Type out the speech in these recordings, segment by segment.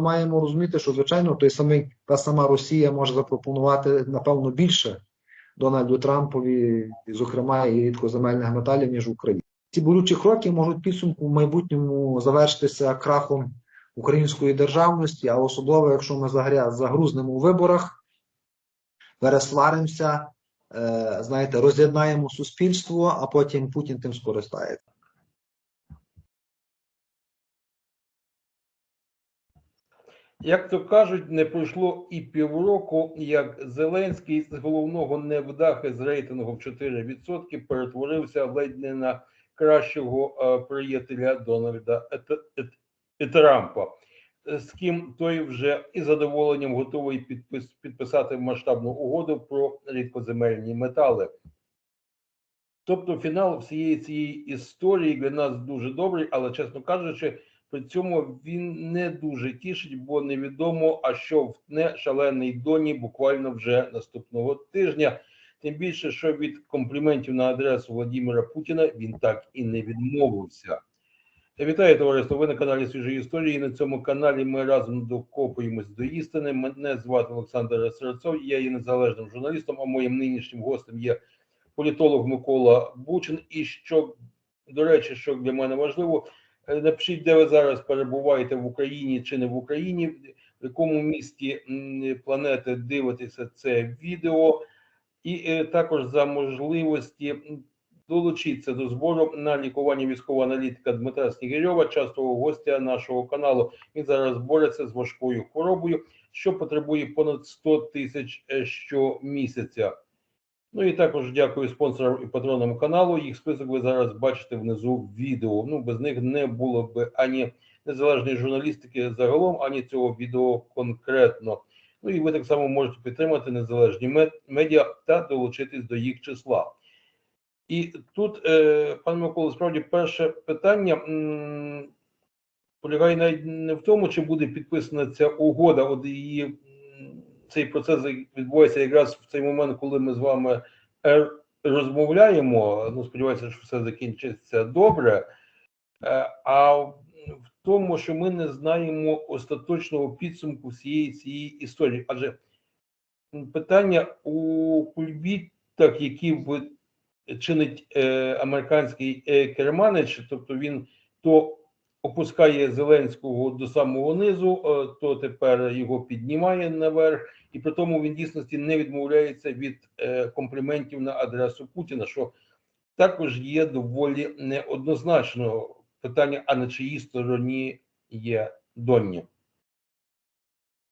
маємо розуміти, що звичайно той самий та сама Росія може запропонувати напевно більше Дональду Трампові, зокрема і рідкоземельних металів, ніж Україна. Ці болючі кроки можуть підсумку в майбутньому завершитися крахом української державності, а особливо, якщо ми загрузнемо у виборах, пересваримося, е, знаєте, роз'єднаємо суспільство, а потім Путін тим скористається. Як то кажуть, не пройшло і півроку, як Зеленський з головного невдахи з рейтингу в 4% перетворився ледь не на кращого е, приятеля Дональда Трампа, з ким той вже із задоволенням готовий підпис, підписати масштабну угоду про рідкоземельні метали. Тобто фінал всієї цієї історії для нас дуже добрий, але чесно кажучи, при цьому він не дуже тішить, бо невідомо, а що втне шалений доні буквально вже наступного тижня. Тим більше, що від компліментів на адресу Владимира Путіна він так і не відмовився. Вітаю, товариство. Ви на каналі Свіжої історії. На цьому каналі ми разом докопуємось до істини. Мене звати Олександр Серцов, я є незалежним журналістом, а моїм нинішнім гостем є політолог Микола Бучин. І що, до речі, що для мене важливо, Напишіть, де ви зараз перебуваєте в Україні чи не в Україні, в якому місті планети дивитеся це відео, і е, також за можливості долучитися до збору на лікування військового аналітика Дмитра Снігирьова, частого гостя нашого каналу. Він зараз бореться з важкою хворобою, що потребує понад 100 тисяч е, щомісяця. Ну і також дякую спонсорам і патронам каналу. Їх список ви зараз бачите внизу відео. Ну без них не було б ані незалежної журналістики загалом, ані цього відео конкретно. Ну і ви так само можете підтримати незалежні мед- медіа та долучитись до їх числа. І тут, е, пане Миколо, справді перше питання м, полягає навіть не в тому, чи буде підписана ця угода. От її цей процес відбувається якраз в цей момент, коли ми з вами е, розмовляємо. Ну, сподіваюся, що все закінчиться добре. Е, А в тому, що ми не знаємо остаточного підсумку всієї цієї історії. Адже питання у кульбітах, які в- чинить е, американський е, керманич, тобто він то опускає Зеленського до самого низу, е, то тепер його піднімає наверх, і при тому він дійсності не відмовляється від е, компліментів на адресу Путіна, що також є доволі неоднозначно питання, а на чиїй стороні є Доння.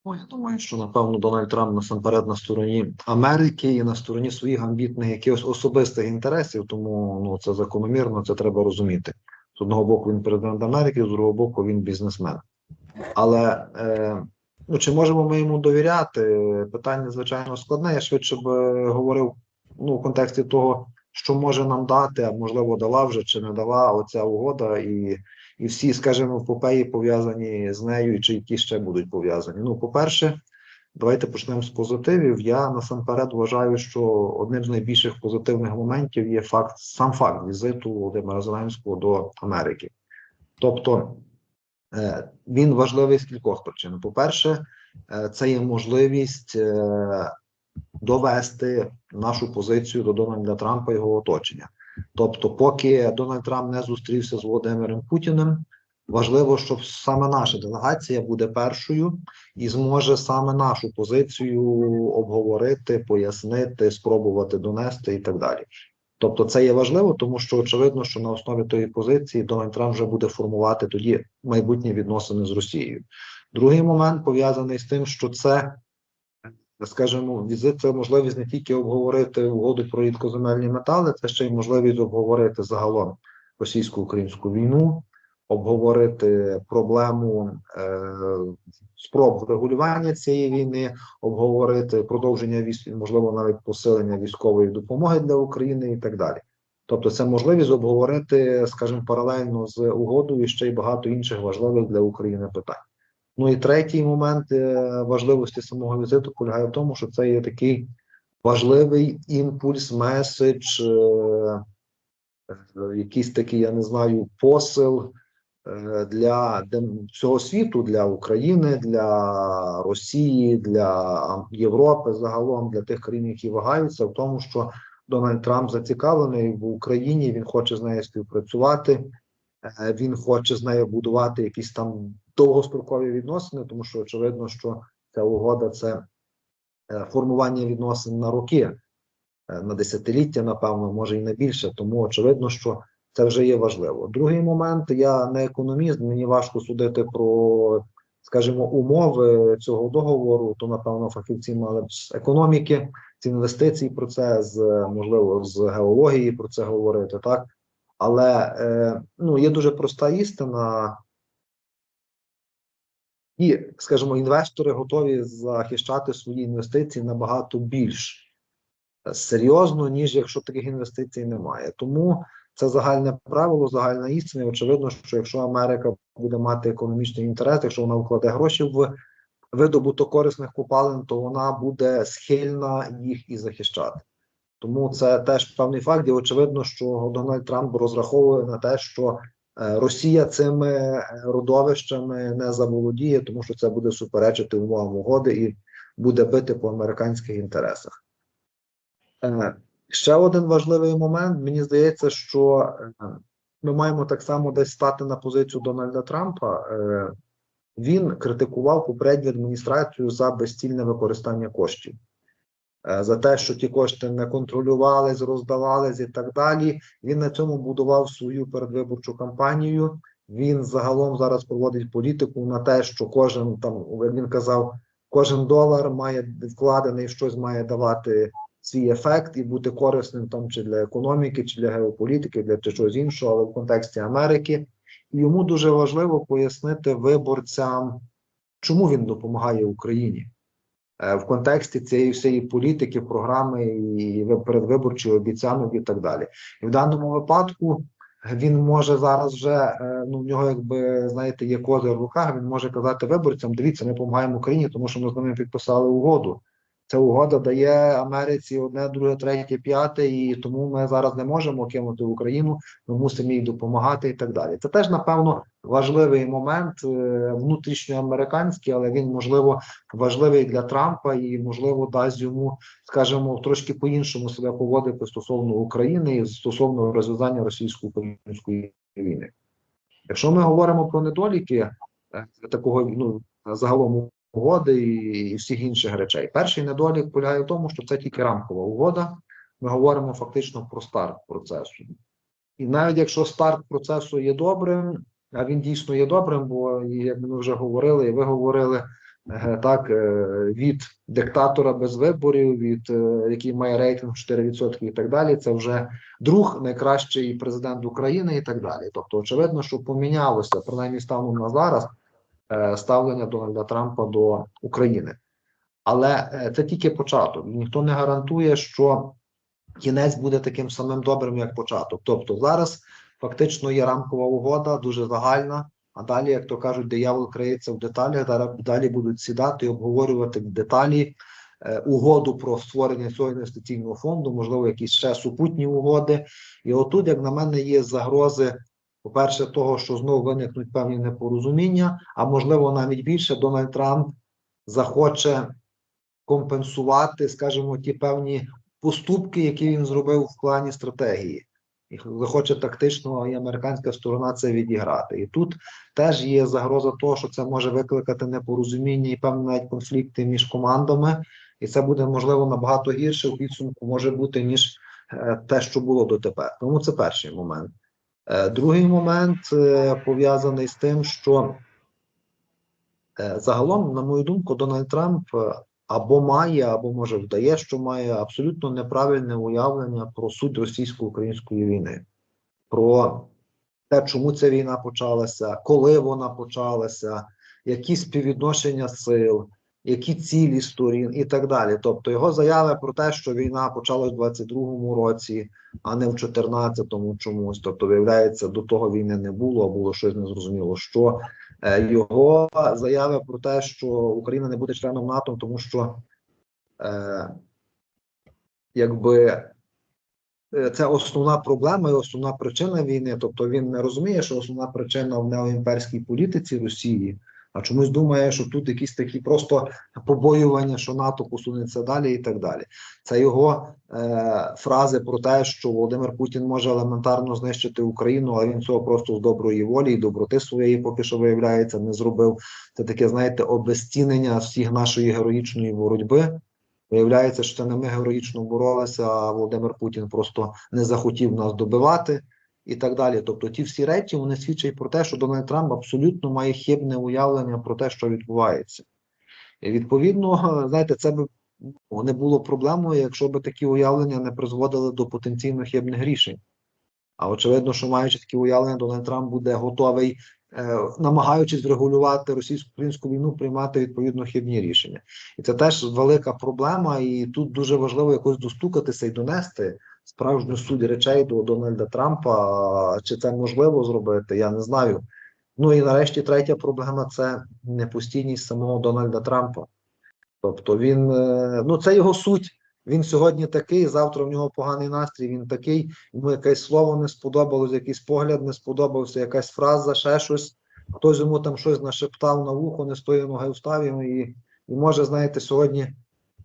Ну, я думаю, що напевно Дональд Трамп насамперед на стороні Америки і на стороні своїх амбітних якихось особистих інтересів, тому ну це закономірно, це треба розуміти. З одного боку він президент Америки, з другого боку він бізнесмен. Але е, ну, чи можемо ми йому довіряти? Питання, звичайно, складне. Я швидше б е, говорив ну, в контексті того, що може нам дати, а можливо, дала вже чи не дала оця угода, і, і всі, скажімо, попеї пов'язані з нею, чи які ще будуть пов'язані. Ну, по-перше, давайте почнемо з позитивів. Я насамперед вважаю, що одним з найбільших позитивних моментів є факт, сам факт візиту Володимира Зеленського до Америки. Тобто він важливий з кількох причин. По-перше, е, це є можливість е, довести нашу позицію до Дональда Трампа і його оточення. Тобто, поки Дональд Трамп не зустрівся з Володимиром Путіним, важливо, щоб саме наша делегація буде першою і зможе саме нашу позицію обговорити, пояснити, спробувати донести і так далі. Тобто, це є важливо, тому що очевидно, що на основі тої позиції Дональд Трамп вже буде формувати тоді майбутні відносини з Росією. Другий момент пов'язаний з тим, що це скажімо, візит це можливість не тільки обговорити угоду про рідкоземельні метали, це ще й можливість обговорити загалом російсько-українську війну, обговорити проблему е, спроб врегулювання цієї війни, обговорити продовження військ, можливо, навіть посилення військової допомоги для України і так далі. Тобто, це можливість обговорити, скажімо, паралельно з угодою ще й багато інших важливих для України питань. Ну і третій момент е, важливості самого візиту полягає в тому, що це є такий важливий імпульс, меседж, е, е, якийсь такий, я не знаю, посил для всього світу, для України, для Росії, для Європи загалом, для тих країн, які вагаються в тому, що Дональд Трамп зацікавлений в Україні. Він хоче з нею співпрацювати. Е, Він хоче з нею будувати якісь там довгострокові відносини, тому що очевидно, що ця угода це е, формування відносин на роки, е, на десятиліття, напевно, може і на більше. Тому очевидно, що це вже є важливо. Другий момент: я не економіст, мені важко судити про, скажімо, умови цього договору. То напевно фахівці мали б з економіки, з інвестицій про це, з можливо з геології про це говорити, так. Але е, ну, є дуже проста істина, і, скажімо, інвестори готові захищати свої інвестиції набагато більш е, серйозно, ніж якщо таких інвестицій немає. Тому це загальне правило, загальна істина. І очевидно, що якщо Америка буде мати економічний інтерес, якщо вона вкладе гроші в видобуток корисних копалин, то вона буде схильна їх і захищати. Тому це теж певний факт, і очевидно, що Дональд Трамп розраховує на те, що е, Росія цими е, родовищами не заволодіє, тому що це буде суперечити умовам угоди і буде бити по американських інтересах. Ще один важливий момент. Мені здається, що е, ми маємо так само десь стати на позицію Дональда Трампа. Е, Він критикував попередню адміністрацію за безцільне використання коштів. Е, За те, що ті кошти не контролювались, роздавались і так далі. Він на цьому будував свою передвиборчу кампанію. Він загалом зараз проводить політику на те, що кожен там, як він казав, кожен долар має вкладений щось має давати свій ефект і бути корисним там чи для економіки, чи для геополітики, для чи чогось іншого, але в контексті Америки. І йому дуже важливо пояснити виборцям, чому він допомагає Україні е, в контексті цієї всієї політики, програми і передвиборчої обіцянок і так далі. І в даному випадку він може зараз вже е, ну в нього, якби знаєте, є козир в руках. Він може казати виборцям: дивіться, ми допомагаємо Україні, тому що ми з ними підписали угоду. Ця угода дає Америці одне, друге, третє, п'яте, і тому ми зараз не можемо кинути Україну. Ми мусимо їй допомагати і так далі. Це теж напевно важливий момент е, внутрішньоамериканський, але він можливо важливий для Трампа і можливо дасть йому, скажімо, трошки по-іншому себе поводити стосовно України і стосовно розв'язання російсько-української війни. Якщо ми говоримо про недоліки е, такого ну загалом угоди і, всіх інших речей, перший недолік полягає в тому, що це тільки рамкова угода. Ми говоримо фактично про старт процесу. І навіть якщо старт процесу є добрим, а він дійсно є добрим, бо як ми вже говорили, і ви говорили е, так е, від диктатора без виборів, від е, який має рейтинг 4% і так далі. Це вже друг найкращий президент України і так далі. Тобто, очевидно, що помінялося принаймні станом на зараз ставлення Дональда Трампа до України. Але е, це тільки початок. Ніхто не гарантує, що кінець буде таким самим добрим, як початок. Тобто зараз фактично є рамкова угода, дуже загальна. А далі, як то кажуть, диявол криється в деталях. Далі будуть сідати і обговорювати деталі е, угоду про створення цього інвестиційного фонду, можливо, якісь ще супутні угоди. І отут, як на мене, є загрози. По-перше, того, що знову виникнуть певні непорозуміння, а можливо навіть більше Дональд Трамп захоче компенсувати, скажімо, ті певні поступки, які він зробив в плані стратегії, і захоче тактично і американська сторона це відіграти. І тут теж є загроза того, що це може викликати непорозуміння і певні навіть конфлікти між командами, і це буде можливо набагато гірше у підсумку може бути ніж е, те, що було дотепер. Тому це перший момент. Е, Другий момент е, пов'язаний з тим, що е, загалом, на мою думку, Дональд Трамп або має, або може вдає, що має абсолютно неправильне уявлення про суть російсько-української війни, про те, чому ця війна почалася, коли вона почалася, які співвідношення сил, які цілі сторін і так далі. Тобто його заяви про те, що війна почалась в 22-му році, а не в 14-му чомусь. Тобто, виявляється, до того війни не було, а було щось незрозуміло. Що Е, його заяви про те, що Україна не буде членом НАТО, тому що е, якби е, це основна проблема і основна причина війни. Тобто він не розуміє, що основна причина в неоімперській політиці Росії, а чомусь думає, що тут якісь такі просто побоювання, що НАТО посунеться далі і так далі. Це його е, фрази про те, що Володимир Путін може елементарно знищити Україну, а він цього просто з доброї волі і доброти своєї поки що виявляється, не зробив. Це таке, знаєте, обезцінення всіх нашої героїчної боротьби. Виявляється, що це не ми героїчно боролися, а Володимир Путін просто не захотів нас добивати і так далі. Тобто, ті всі речі вони свідчать про те, що Дональд Трамп абсолютно має хибне уявлення про те, що відбувається. І відповідно, знаєте, це би ну, не було проблемою, якщо б такі уявлення не призводили до потенційно хибних рішень. А очевидно, що маючи такі уявлення, Дональд Трамп буде готовий, е, намагаючись врегулювати російсько-українську війну, приймати відповідно хибні рішення. І це теж велика проблема, і тут дуже важливо якось достукатися і донести справжню суть речей до Дональда Трампа. Чи це можливо зробити? Я не знаю. Ну і нарешті третя проблема це непостійність самого Дональда Трампа. Тобто він, е, ну це його суть. Він сьогодні такий, завтра в нього поганий настрій, він такий, йому якесь слово не сподобалось, якийсь погляд не сподобався, якась фраза, ще щось. Хтось йому там щось нашептав на вухо, не з тої ноги встав і, і може, знаєте, сьогодні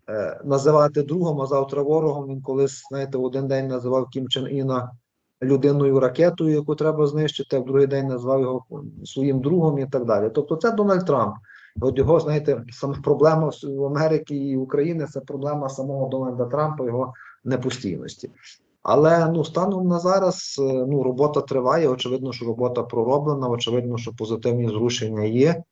е, називати другом, а завтра ворогом. Він колись, знаєте, в один день називав Кім Чен Іна людиною ракетою, яку треба знищити, а в другий день назвав його своїм другом і так далі. Тобто це Дональд Трамп. От його, знаєте, саме проблема в Америки і України це проблема самого Дональда Трампа, його непостійності. Але ну станом на зараз е, ну робота триває. Очевидно, що робота пророблена. Очевидно, що позитивні зрушення є.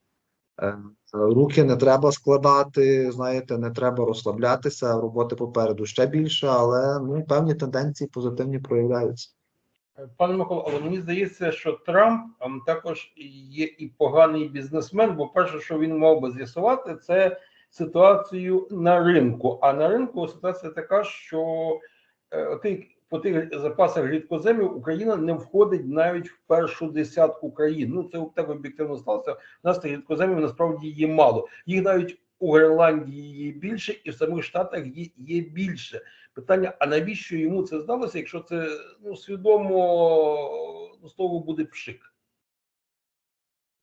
Е, Руки не треба складати, знаєте, не треба розслаблятися. Роботи попереду ще більше, але ну певні тенденції позитивні проявляються. Пане Микола, але мені здається, що Трамп ем, також є і поганий бізнесмен, бо перше, що він мав би з'ясувати, це ситуацію на ринку. А на ринку ситуація така, що е, оти- по тих запасах рідкоземів Україна не входить навіть в першу десятку країн. Ну це так об'єктивно сталося. У нас тих рідкоземів насправді є мало. Їх навіть у Гренландії є більше, і в самих Штатах є, є більше. Питання: а навіщо йому це здалося, якщо це ну свідомо ну, слово буде пшик?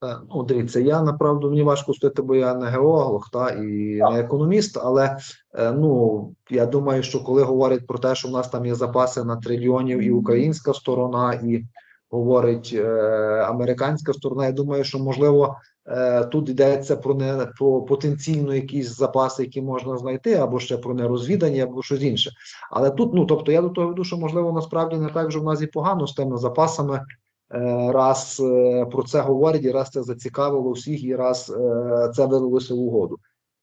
Е, Ну, дивіться, я направду мені важко стати, бо я не геолог та і не економіст, але е, ну я думаю, що коли говорять про те, що в нас там є запаси на трильйонів, і українська сторона, і говорить е, американська сторона, я думаю, що можливо е, тут йдеться про не про потенційно якісь запаси, які можна знайти, або ще про нерозвідані, або щось інше. Але тут, ну тобто, я до того веду, що можливо насправді не так вже в нас і погано з тими запасами. Е, раз е, про це говорять, і раз це зацікавило всіх, і раз е, це вилилося в угоду.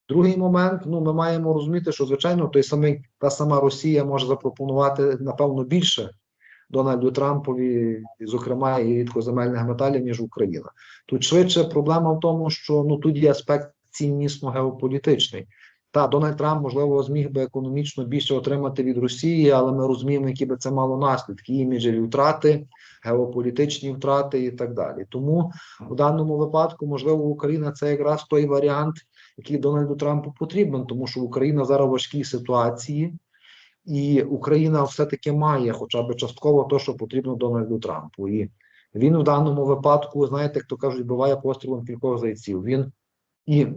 Другий момент, ну ми маємо розуміти, що звичайно той самий та сама Росія може запропонувати напевно більше Дональду Трампові, зокрема і рідкоземельних металів, ніж Україна. Тут швидше проблема в тому, що ну тут є аспект ціннісно геополітичний. Та Дональд Трамп можливо зміг би економічно більше отримати від Росії, але ми розуміємо, які би це мало наслідки, іміджеві втрати, геополітичні втрати і так далі. Тому в даному випадку, можливо, Україна це якраз той варіант, який Дональду Трампу потрібен, тому що Україна зараз в важкій ситуації, і Україна все-таки має хоча б частково те, що потрібно Дональду Трампу. І він в даному випадку, знаєте, як то кажуть, буває пострілом кількох зайців. Він і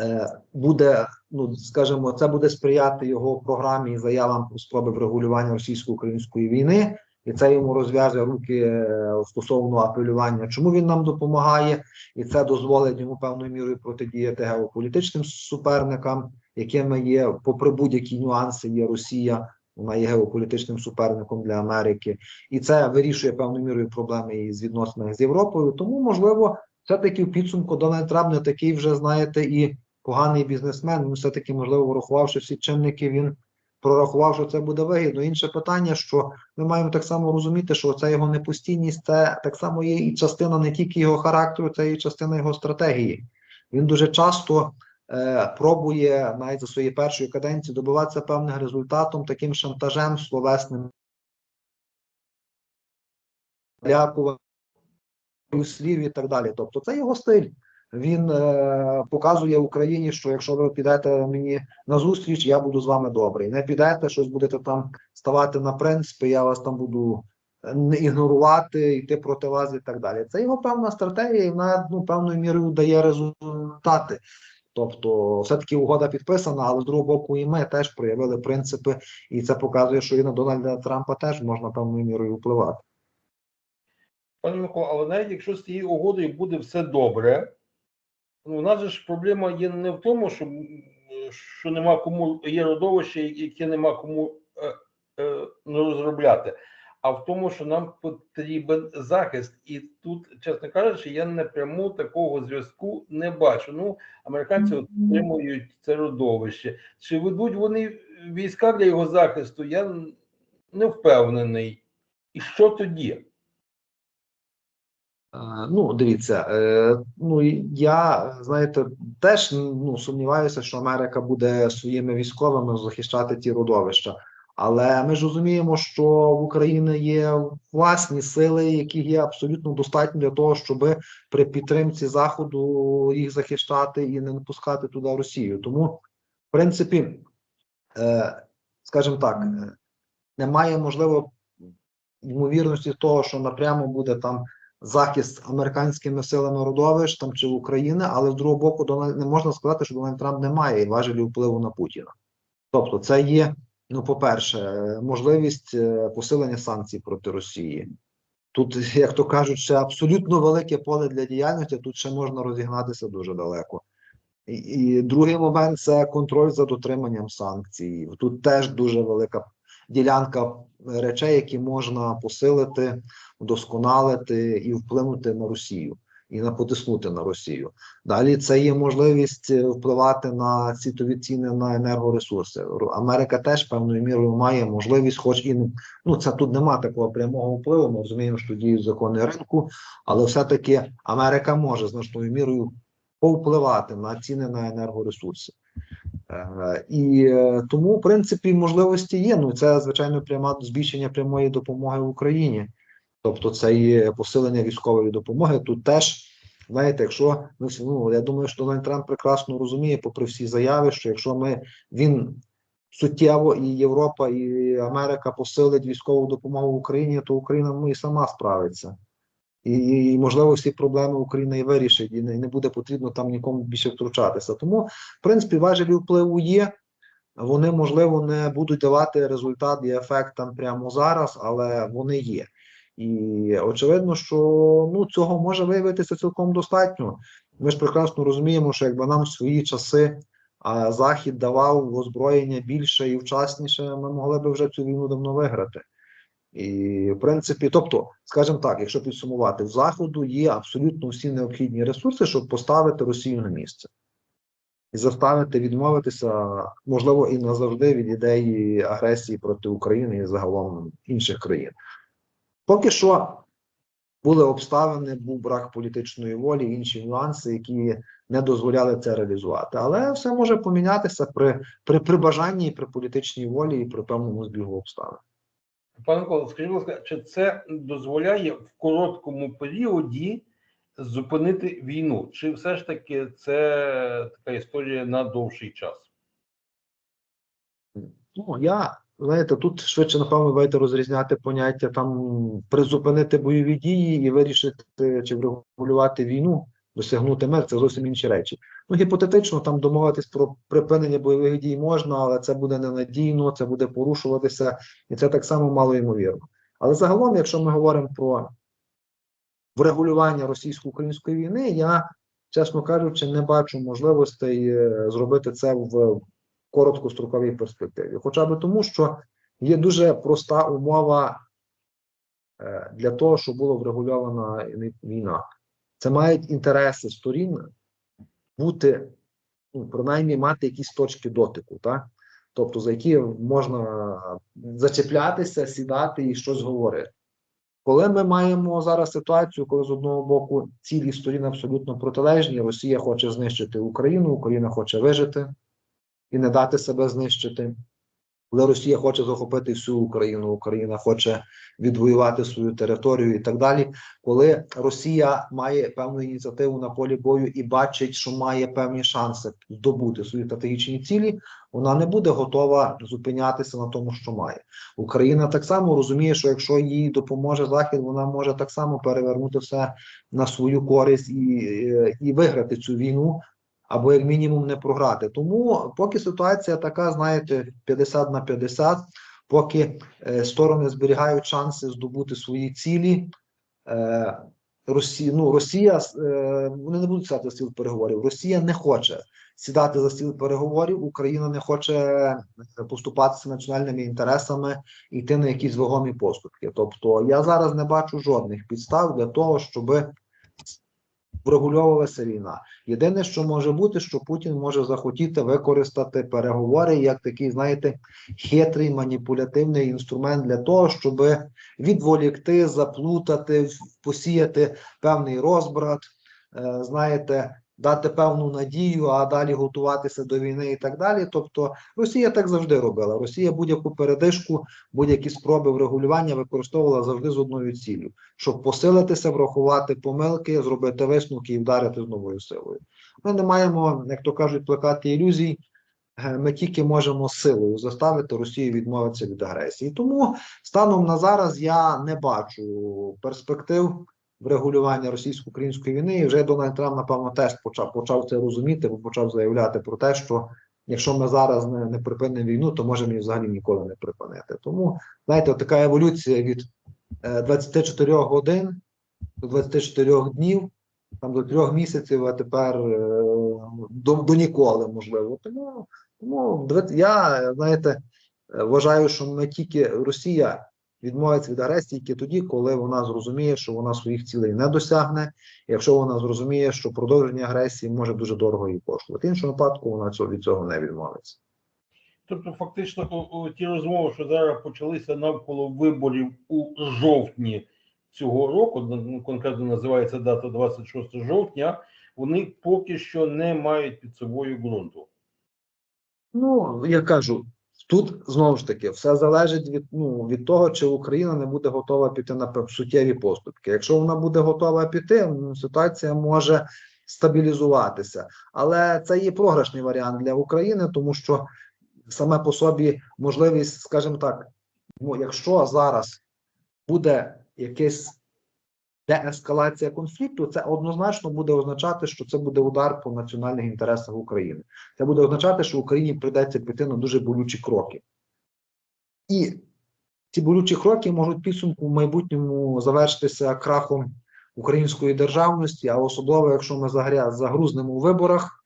е, буде, ну скажімо, це буде сприяти його програмі і заявам про спроби врегулювання російсько-української війни, і це йому розв'яже руки е, стосовно апелювання, чому він нам допомагає, і це дозволить йому певною мірою протидіяти геополітичним суперникам, якими є, попри будь-які нюанси, є Росія. Вона є геополітичним суперником для Америки, і це вирішує певною мірою проблеми із відносинах з Європою. Тому, можливо, все-таки в підсумку Дональд Трамп не такий вже, знаєте, і поганий бізнесмен. Він все-таки, можливо, врахувавши всі чинники, він прорахував, що це буде вигідно. Інше питання, що ми маємо так само розуміти, що ця його непостійність це так само є і частина не тільки його характеру, це і частина його стратегії. Він дуже часто е, пробує навіть за своєї першої каденції добиватися певних результатом таким шантажем словесним. Дякую слів і так далі. Тобто це його стиль. Він е, показує Україні, що якщо ви підете мені на зустріч, я буду з вами добрий. Не підете, щось будете там ставати на принципи, я вас там буду е, не ігнорувати, йти проти вас і так далі. Це його певна стратегія, і вона ну, певною мірою дає результати. Тобто, все-таки угода підписана, але з другого боку, і ми теж проявили принципи, і це показує, що і на Дональда Трампа теж можна певною мірою впливати. Пане Микола, але навіть якщо з цією угодою буде все добре, ну, у нас же ж проблема є не в тому, що, що нема кому є родовище, яке нема кому е, е, ну, розробляти, а в тому, що нам потрібен захист. І тут, чесно кажучи, я напряму такого зв'язку не бачу. Ну, американці отримують це родовище. Чи ведуть вони війська для його захисту? Я не впевнений. І що тоді? Е, Ну, дивіться, е, ну я знаєте, теж ну сумніваюся, що Америка буде своїми військовими захищати ті родовища. Але ми ж розуміємо, що в Україні є власні сили, які є абсолютно достатні для того, щоб при підтримці Заходу їх захищати і не напускати туди Росію. Тому, в принципі, е, скажімо так, немає можливо ймовірності того, що напрямо буде там захист американськими силами родовищ там чи України, але з другого боку, Дональд не можна сказати, що Дональд Трамп не має важелі впливу на Путіна. Тобто, це є, ну, по-перше, можливість е, посилення санкцій проти Росії. Тут, як то кажуть, ще абсолютно велике поле для діяльності, тут ще можна розігнатися дуже далеко. І, і другий момент це контроль за дотриманням санкцій. Тут теж дуже велика ділянка речей, які можна посилити, вдосконалити і вплинути на Росію, і на потиснути на Росію. Далі це є можливість е, впливати на світові ціни на енергоресурси. Америка теж певною мірою має можливість, хоч і ну це тут нема такого прямого впливу. Ми розуміємо, що діють закони ринку, але все-таки Америка може значною мірою повпливати на ціни на енергоресурси. Е, І е, тому, в принципі, можливості є. Ну, це звичайно пряма збільшення прямої допомоги Україні. Тобто, це є посилення військової допомоги. Тут теж, знаєте, якщо ми ну, я думаю, що Дональд Трамп прекрасно розуміє, попри всі заяви, що якщо ми він суттєво і Європа, і Америка посилить військову допомогу Україні, то Україна ну, і сама справиться. І, і можливо всі проблеми Україна і вирішить, і не, буде потрібно там нікому більше втручатися. Тому, в принципі, важелі впливу є. Вони, можливо, не будуть давати результат і ефект там прямо зараз, але вони є. І очевидно, що ну, цього може виявитися цілком достатньо. Ми ж прекрасно розуміємо, що якби нам в свої часи а, Захід давав озброєння більше і вчасніше, ми могли би вже цю війну давно виграти. І, в принципі, тобто, скажімо так, якщо підсумувати, в Заходу є абсолютно всі необхідні ресурси, щоб поставити Росію на місце і заставити відмовитися, можливо, і назавжди від ідеї агресії проти України і загалом інших країн. Поки що були обставини, був брак політичної волі, інші нюанси, які не дозволяли це реалізувати. Але все може помінятися при, при, при бажанні, при політичній волі і при певному збігу обставин. Пане Микола, скажіть, будь ласка, чи це дозволяє в короткому періоді зупинити війну? Чи все ж таки це така історія на довший час? Ну, я, знаєте, тут швидше, напевно, давайте розрізняти поняття там призупинити бойові дії і вирішити чи врегулювати війну, досягнути мир це зовсім інші речі. Ну, гіпотетично, там домовитись про припинення бойових дій можна, але це буде ненадійно, це буде порушуватися, і це так само мало ймовірно. Але загалом, якщо ми говоримо про врегулювання російсько-української війни, я, чесно кажучи, не бачу можливостей е, зробити це в короткостроковій перспективі. Хоча б тому, що є дуже проста умова е, для того, щоб була врегульована війна. Це мають інтереси сторін бути, ну, принаймні, мати якісь точки дотику, так? тобто за які можна зачеплятися, сідати і щось говорити. Коли ми маємо зараз ситуацію, коли з одного боку цілі сторін абсолютно протилежні, Росія хоче знищити Україну, Україна хоче вижити і не дати себе знищити. Коли Росія хоче захопити всю Україну, Україна хоче відвоювати свою територію і так далі. Коли Росія має певну ініціативу на полі бою і бачить, що має певні шанси здобути свої стратегічні цілі, вона не буде готова зупинятися на тому, що має. Україна так само розуміє, що якщо їй допоможе Захід, вона може так само перевернути все на свою користь і, е, і виграти цю війну, або як мінімум не програти. Тому поки ситуація така, знаєте, 50 на 50, поки е, сторони зберігають шанси здобути свої цілі. Е, Росія, ну, Росія е, вони не будуть сідати за стіл переговорів. Росія не хоче сідати за стіл переговорів. Україна не хоче поступатися національними інтересами йти на якісь вагомі поступки. Тобто я зараз не бачу жодних підстав для того, щоб врегульовувалася війна. Єдине, що може бути, що Путін може захотіти використати переговори як такий, знаєте, хитрий маніпулятивний інструмент для того, щоб відволікти, заплутати, посіяти певний розбрат, е, знаєте, дати певну надію, а далі готуватися до війни і так далі. Тобто Росія так завжди робила. Росія будь-яку передишку, будь-які спроби врегулювання використовувала завжди з одною ціллю, щоб посилитися, врахувати помилки, зробити висновки і вдарити з новою силою. Ми не маємо, як то кажуть, плекати ілюзій. Е, Ми тільки можемо силою заставити Росію відмовитися від агресії. Тому станом на зараз я не бачу перспектив врегулювання російсько-української війни. І вже Дональд Трамп, напевно, теж почав почав це розуміти, бо почав заявляти про те, що якщо ми зараз не, не припинимо війну, то можемо її взагалі ніколи не припинити. Тому знаєте, така еволюція від е, 24 годин до 24 днів, там до трьох місяців, а тепер е, до, до ніколи, можливо. Тому, тому я знаєте, е, вважаю, що ми тільки Росія відмовиться від агресії тільки тоді, коли вона зрозуміє, що вона своїх цілей не досягне, якщо вона зрозуміє, що продовження агресії може дуже дорого їй коштувати. В іншому випадку вона цього від цього не відмовиться. Тобто, фактично, о- о, ті розмови, що зараз почалися навколо виборів у жовтні цього року, ну, конкретно називається дата 26 жовтня, вони поки що не мають під собою ґрунту. Ну, я кажу, тут знову ж таки все залежить від, ну, від того, чи Україна не буде готова піти на суттєві поступки. Якщо вона буде готова піти, ну, ситуація може стабілізуватися. Але це є програшний варіант для України, тому що саме по собі можливість, скажімо так, ну, якщо зараз буде якесь деескалація конфлікту, це однозначно буде означати, що це буде удар по національних інтересах України. Це буде означати, що Україні прийдеться піти на дуже болючі кроки. І ці болючі кроки можуть підсумку в майбутньому завершитися крахом української державності, а особливо, якщо ми загрузнемо у виборах,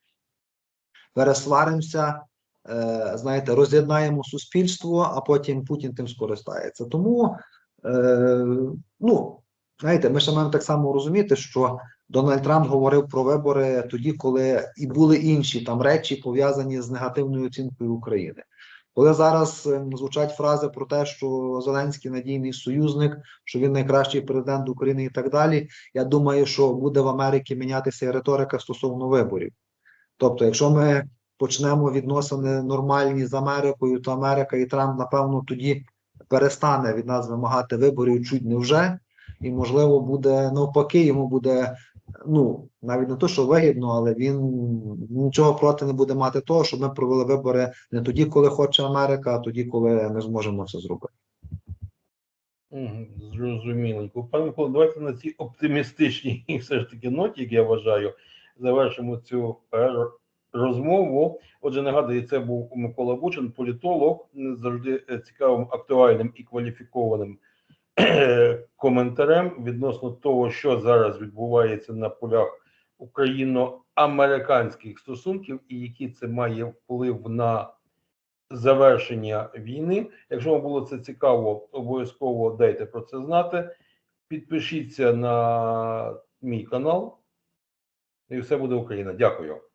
пересваримося, е, знаєте, роз'єднаємо суспільство, а потім Путін тим скористається. Тому, е, ну, знаєте, ми ще маємо так само розуміти, що Дональд Трамп говорив про вибори тоді, коли і були інші там речі пов'язані з негативною оцінкою України. Коли зараз ем, звучать фрази про те, що Зеленський надійний союзник, що він найкращий президент України і так далі, я думаю, що буде в Америці мінятися риторика стосовно виборів. Тобто, якщо ми почнемо відносини нормальні з Америкою, то Америка і Трамп, напевно, тоді перестане від нас вимагати виборів чуть не вже, і можливо буде навпаки, йому буде ну навіть не то, що вигідно, але він нічого проти не буде мати того, щоб ми провели вибори не тоді, коли хоче Америка, а тоді, коли ми зможемо це зробити. Зрозуміленько. Пане Микола, давайте на цій оптимістичній все ж таки ноті, як я вважаю, завершимо цю е, розмову. Отже, нагадую, це був Микола Бучин, політолог, завжди е, цікавим, актуальним і кваліфікованим коментарем відносно того, що зараз відбувається на полях україно-американських стосунків і який це має вплив на завершення війни. Якщо вам було це цікаво, обов'язково дайте про це знати. Підпишіться на мій канал, і все буде Україна. Дякую.